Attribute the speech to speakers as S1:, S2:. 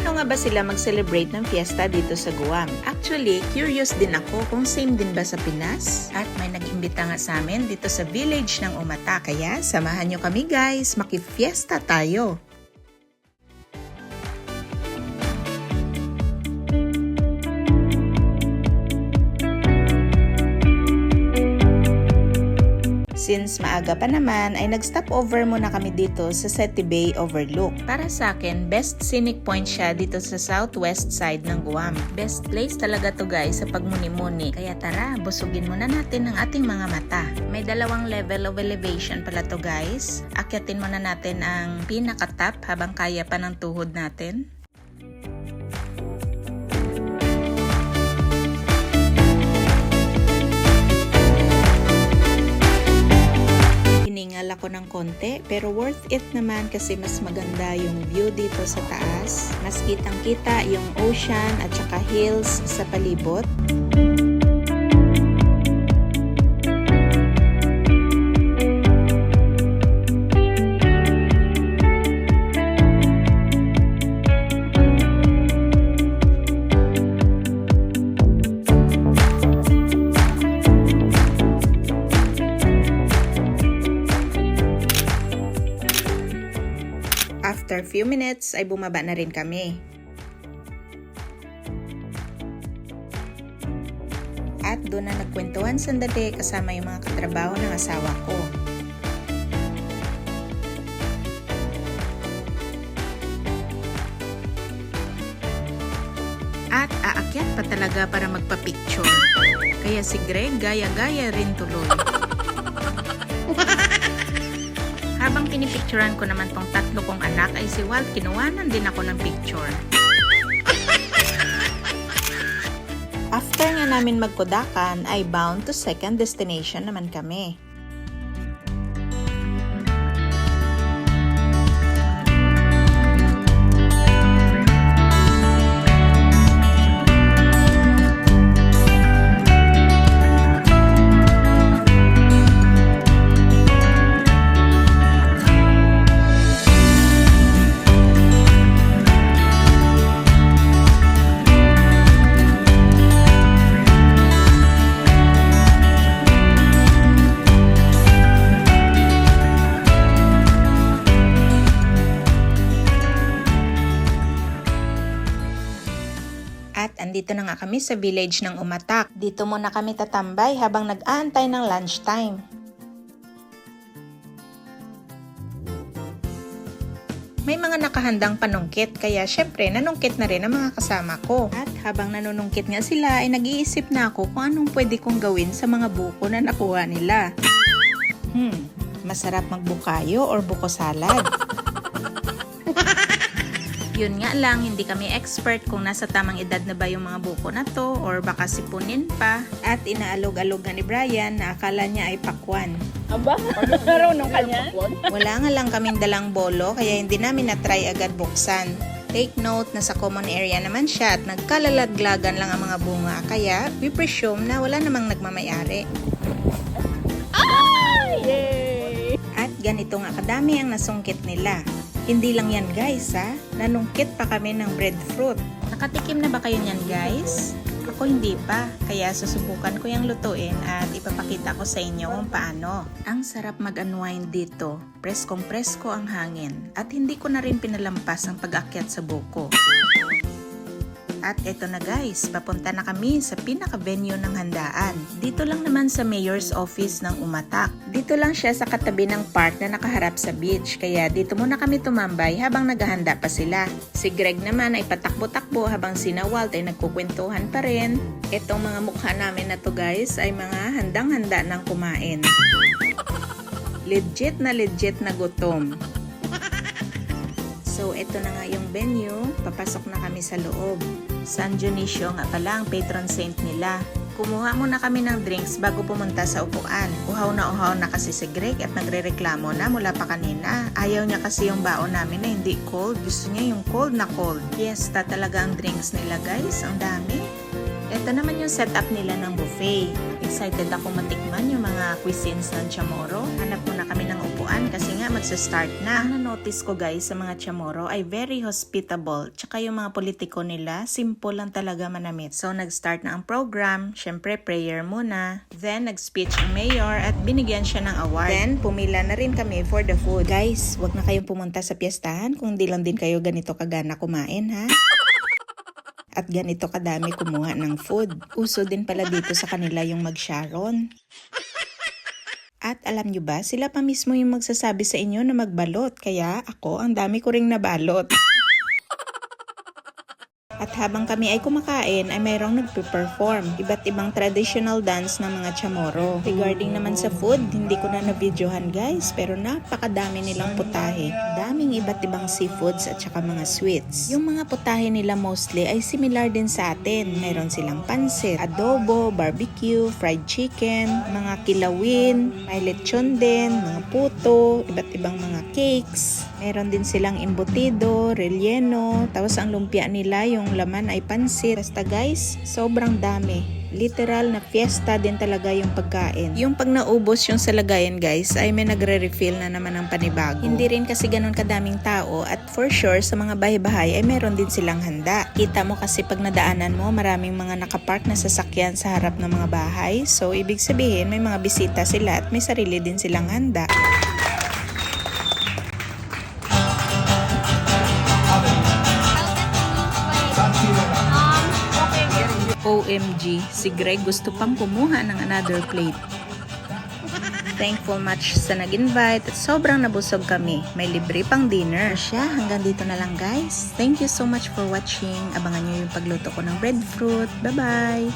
S1: Paano nga ba sila mag-celebrate ng fiesta dito sa Guam? Actually, curious din ako kung same din ba sa Pinas? At may nag-imbita nga sa amin dito sa village ng Umata. Kaya samahan nyo kami guys, makifiesta tayo! Since maaga pa naman, ay nag-stop over muna kami dito sa Seti Bay Overlook. Para sa akin, best scenic point siya dito sa southwest side ng Guam. Best place talaga to guys sa pagmuni-muni. Kaya tara, busugin muna natin ang ating mga mata. May dalawang level of elevation pala to guys. Akyatin muna natin ang pinaka-top habang kaya pa ng tuhod natin. Hiningal ako ng konti pero worth it naman kasi mas maganda yung view dito sa taas. Mas kitang kita yung ocean at saka hills sa palibot. After few minutes ay bumaba na rin kami. At doon na nagkwentuhan sandali kasama yung mga katrabaho ng asawa ko. At aakyat pa talaga para magpa-picture. Kaya si Greg gaya-gaya rin tuloy. Habang pinipicturan ko naman tong tatlo kong anak ay si Walt kinuwanan din ako ng picture. After nga namin magkudakan ay bound to second destination naman kami. At andito na nga kami sa village ng Umatak. Dito muna kami tatambay habang nag-aantay ng lunchtime. May mga nakahandang panungkit kaya syempre nanungkit na rin ang mga kasama ko. At habang nanunungkit nga sila ay nag-iisip na ako kung anong pwede kong gawin sa mga buko na nakuha nila. Hmm, masarap magbukayo or buko salad. Yun nga lang, hindi kami expert kung nasa tamang edad na ba yung mga buko na to or baka sipunin pa. At inaalog-alog nga ni Brian na akala niya ay pakwan.
S2: Aba, marunong ka niyan?
S1: Wala nga lang kaming dalang bolo kaya hindi namin na-try agad buksan. Take note na sa common area naman siya at nagkalalaglagan lang ang mga bunga kaya we presume na wala namang nagmamayari.
S2: Yay!
S1: At ganito nga kadami ang nasungkit nila. Hindi lang yan guys ha, nanungkit pa kami ng breadfruit. Nakatikim na ba kayo niyan guys? Ako hindi pa, kaya susubukan ko yung lutuin at ipapakita ko sa inyo kung paano. Ang sarap mag-unwind dito, preskong presko ang hangin at hindi ko na rin pinalampas ang pag-akyat sa buko. At eto na guys, papunta na kami sa pinaka-venue ng handaan. Dito lang naman sa mayor's office ng Umatak. Dito lang siya sa katabi ng park na nakaharap sa beach. Kaya dito muna kami tumambay habang naghahanda pa sila. Si Greg naman ay patakbo-takbo habang si Walt ay nagkukwentuhan pa rin. Etong mga mukha namin na to guys ay mga handang-handa ng kumain. Legit na legit na gutom. So, ito na nga yung venue. Papasok na kami sa loob. San Dionisio nga pala ang patron saint nila. Kumuha muna kami ng drinks bago pumunta sa upuan. Uhaw na uhaw na kasi si Greg at nagre-reklamo na mula pa kanina. Ayaw niya kasi yung baon namin na hindi cold. Gusto niya yung cold na cold. Fiesta talaga ang drinks nila guys. Ang dami. Ito naman yung setup nila ng buffet. Excited ako matikman yung mga cuisines ng Chamorro. Hanap muna kami magsa-start na. Ang na-notice ko guys sa mga Chamorro ay very hospitable. Tsaka yung mga politiko nila, simple lang talaga manamit. So nag-start na ang program. Syempre prayer muna. Then nag-speech ang mayor at binigyan siya ng award. Then pumila na rin kami for the food. Guys, wag na kayong pumunta sa piyestahan kung di lang din kayo ganito kagana kumain ha at ganito kadami kumuha ng food. Uso din pala dito sa kanila yung mag-sharon. At alam nyo ba, sila pa mismo yung magsasabi sa inyo na magbalot. Kaya ako, ang dami ko ring nabalot. At habang kami ay kumakain, ay mayroong nagpe-perform. Iba't ibang traditional dance ng mga chamorro. Regarding naman sa food, hindi ko na na-videohan guys, pero napakadami nilang putahe. Daming iba't ibang seafoods at saka mga sweets. Yung mga putahe nila mostly ay similar din sa atin. Mayroon silang pansit, adobo, barbecue, fried chicken, mga kilawin, may lechon din, mga puto, iba't ibang mga cakes. Meron din silang embutido, relleno, tapos ang lumpia nila yung laman ay pansit. Basta guys, sobrang dami. Literal na fiesta din talaga yung pagkain. Yung pag naubos yung salagayan guys, ay may nagre-refill na naman ng panibago. Hindi rin kasi ganun kadaming tao at for sure sa mga bahay-bahay ay meron din silang handa. Kita mo kasi pag nadaanan mo, maraming mga nakapark na sasakyan sa harap ng mga bahay. So ibig sabihin may mga bisita sila at may sarili din silang handa. OMG, si Greg gusto pang kumuha ng another plate. Thankful much sa nag-invite at sobrang nabusog kami. May libre pang dinner. Siya, hanggang dito na lang guys. Thank you so much for watching. Abangan nyo yung pagluto ko ng breadfruit. Bye-bye!